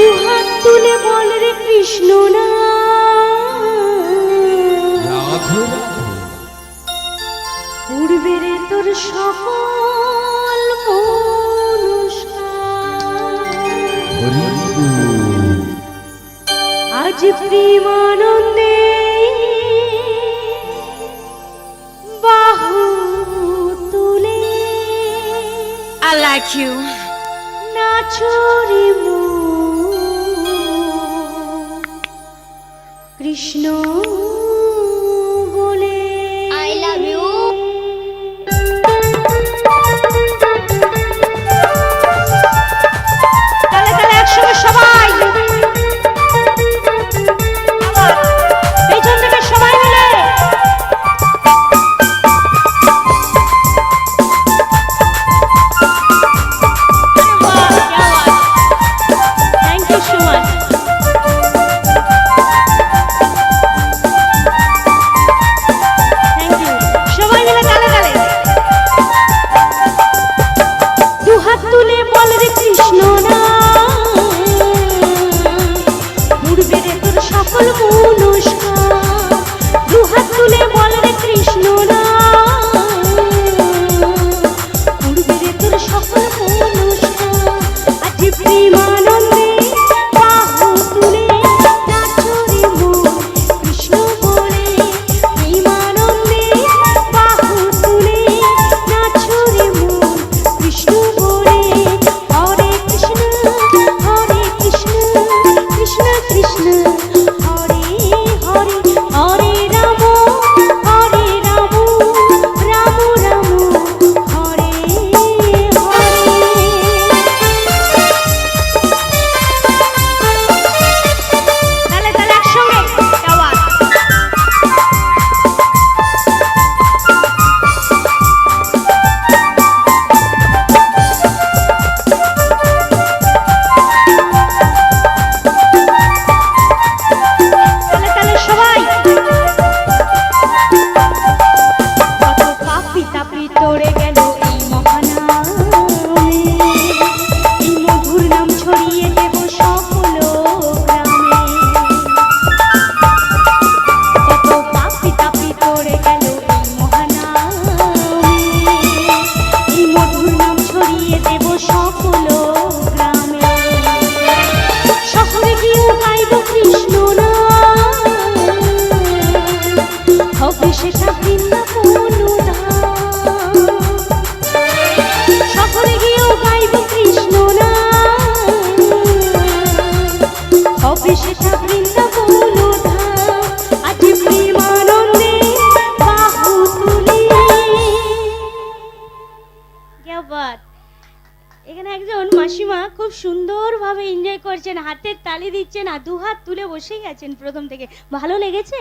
দুহাত তুলে বল রে কৃষ্ণ না পূর্বের তোর সকল। আজ প্রেমানন্দে বাহু তুলে I like you. নাচরে কৃষ্ণ। আজ এখানে একজন মাসিমা খুব সুন্দরভাবে এনজয় করছেন হাতের তালি দিচ্ছেন আর দু হাত তুলে বসেই গেছেন প্রথম থেকে। ভালো লেগেছে?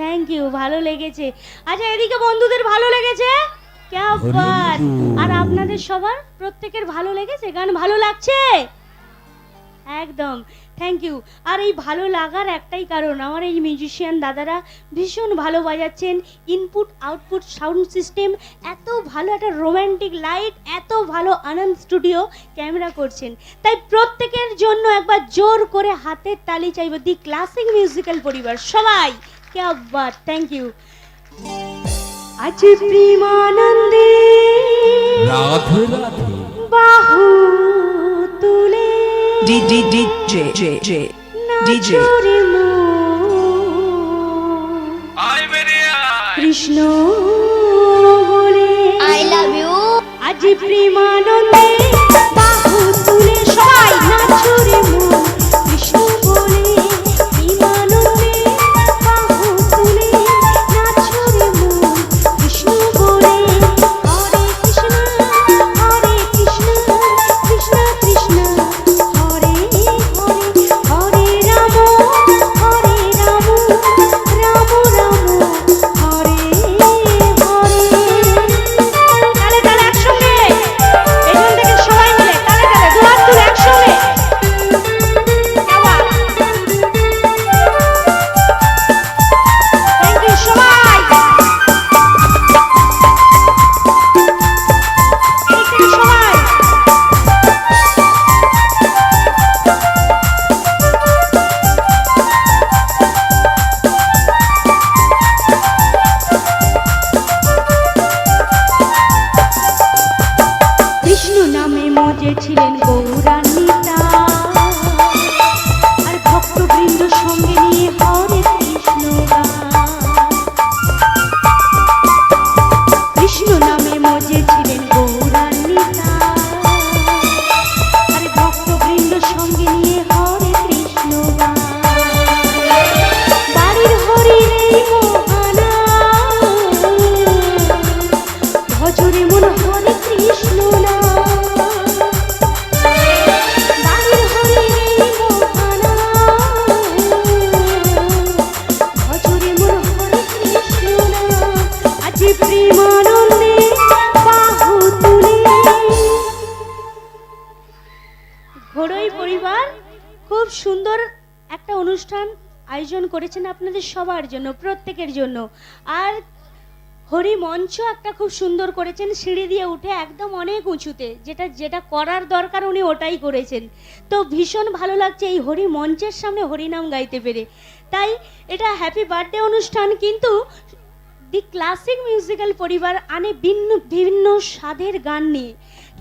থ্যাংক ইউ ভালো লেগেছে। আচ্ছা এদিকে বন্ধুদের ভালো লেগেছে? আর আপনাদের সবার প্রত্যেকের ভালো লেগেছে? গান ভালো লাগছে? একদম। থ্যাংক ইউ আর এই ভালো লাগার একটাই কারণ আমার এই মিউজিশিয়ান দাদারা ভীষণ ভালো বাজাচ্ছেন। ইনপুট আউটপুট সাউন্ড সিস্টেম এত ভালো একটা রোম্যান্টিক লাইট এত ভালো আনন্দ স্টুডিও ক্যামেরা করছেন। তাই প্রত্যেকের জন্য একবার জোর করে হাতের তালি চাইব দি ক্লাসিক মিউজিক্যাল পরিবার সবাই। কে আব্বার থ্যাংক ইউ আজ প্রেমানন্দে। রাধে রাধে। বাহু DJ নাচরে মন। Krishna I love you. আজ প্রেমানন্দে করেছেন আপনাদের সবার জন্য, প্রত্যেকের জন্য। আর হরি মঞ্চ একটা খুব সুন্দর করেছেন, সিঁড়ি দিয়ে উঠে একদম অনেক উঁচুতে, যেটা যেটা করার দরকার উনি ওটাই করেছেন। তো ভীষণ ভালো লাগছে এই হরি মঞ্চের সামনে হরিনাম গাইতে পেরে। তাই এটা হ্যাপি বার্থডে অনুষ্ঠান, কিন্তু দি ক্লাসিক মিউজিক্যাল পরিবার আনে ভিন্ন ভিন্ন স্বাদের গান নিয়ে।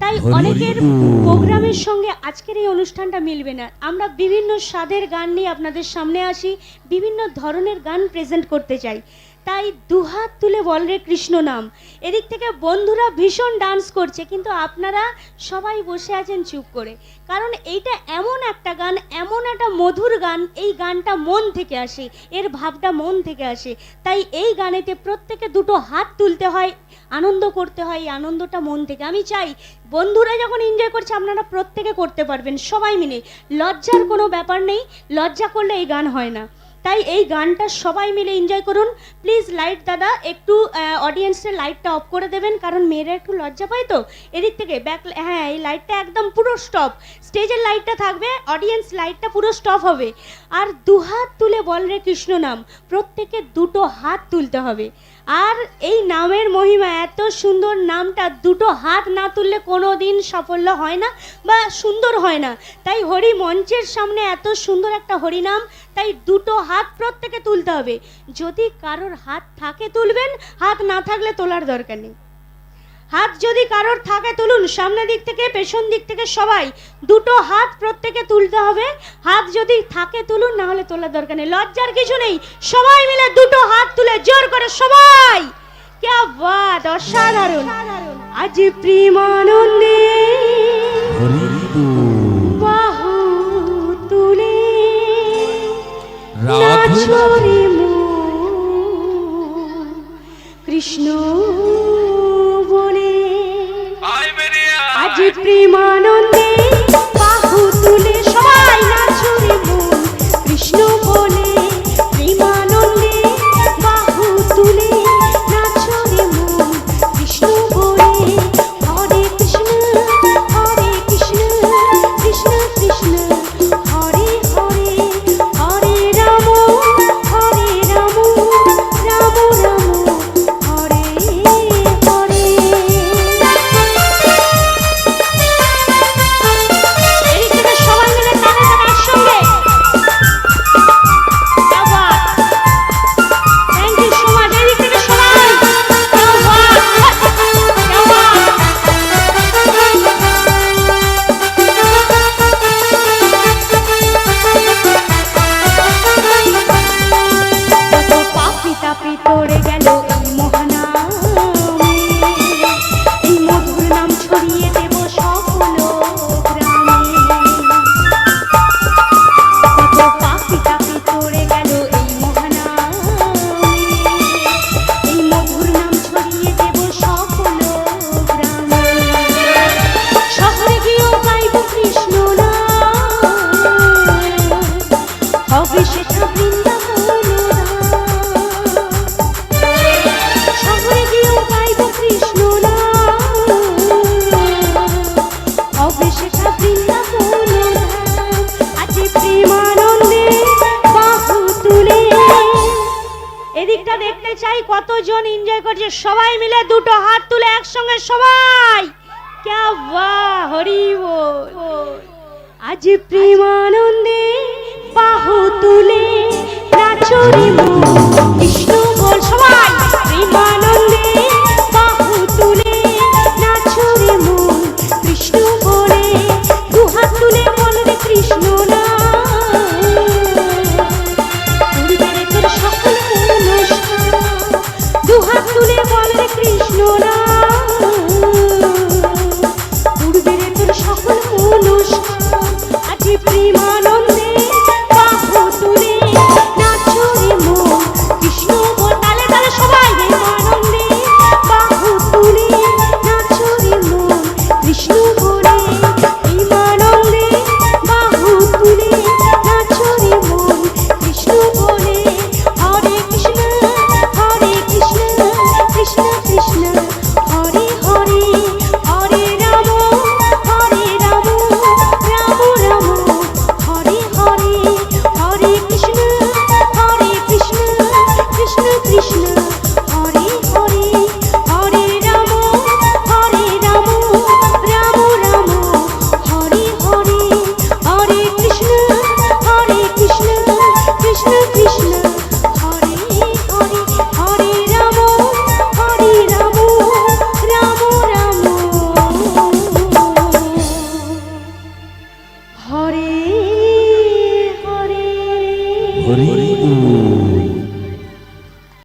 তাই অনেকের প্রোগ্রামের সঙ্গে আজকের এই অনুষ্ঠানটা মিলবে না। আমরা বিভিন্ন স্বাদের গান নিয়ে আপনাদের সামনে আসি বিভিন্ন ধরনের গান প্রেজেন্ট করতে চাই। তাই দুহাত তুলে বল রে কৃষ্ণ নাম। এদিক থেকে বন্ধুরা ভীষণ ডান্স করছে কিন্তু আপনারা সবাই বসে আছেন চুপ করে। কারণ এইটা এমন একটা গান এমন একটা মধুর গান এই গানটা মন থেকে আসে এর ভাবটা মন থেকে আসে। তাই এই গানেতে প্রত্যেকে দুটো হাত তুলতে হয় আনন্দ করতে হয়, এই আনন্দটা মন থেকে। আমি চাই বন্ধুরা যখন এনজয় করছে, আপনারা প্রত্যেকে করতে পারবেন, সবাই মিলে। লজ্জার কোনো ব্যাপার নেই, লজ্জা করলে এই গান হয় না। তাই এই গানটা সবাই মিলে এনজয় করুন। প্লিজ লাইট দাদা, একটু অডিয়েন্সের লাইটটা অফ করে দেবেন, কারণ মেয়েরা একটু লজ্জা পায় তো। এদিক থেকে ব্যাক হ্যাঁ এই লাইটটা একদম পুরো স্টপ স্টেজের লাইটটা থাকবে অডিয়েন্স লাইটটা পুরো স্টপ হবে। আর দুহাত তুলে বল রে কৃষ্ণ নাম, প্রত্যেকে দুটো হাত তুলতে হবে। আর এই নামের মহিমা, এত সুন্দর নামটা দুটো হাত না তুললে কোনো দিন সাফল্য হয় না বা সুন্দর হয় না। তাই হরি মঞ্চের সামনে এত সুন্দর একটা হরিনাম, তাই দুটো হাত প্রত্যেকে তুলতে হবে। যদি কারোর হাত থাকে তুলবেন, হাত না থাকলে তোলার দরকার নেই। হাত যদি কারোর থাকে তুলুন সামনের দিক থেকে পেছন দিক থেকে সবাই। দুটো হাত প্রত্যেকে তুলতে হবে। হাত যদি থাকে তুলুন না হলে তোলার দরকার নেই। লজ্জার কিছু নেই। সবাই মিলে দুটো হাত তুলে জোর করে সবাই। কে বাদ অসাধারণ। আজ প্রেমানন্দে হরি বল বাহু তুলে নাচরে কৃষ্ণ। চাই কতজন এনজয় করছে? সবাই মিলে দুটো হাত তুলে একসঙ্গে সবাই। ক্যা বাহ, হরি বল। আজ প্রেমানন্দে বাহু তুলে নাচুরি কৃষ্ণ বল সবাই প্রেমানন্দে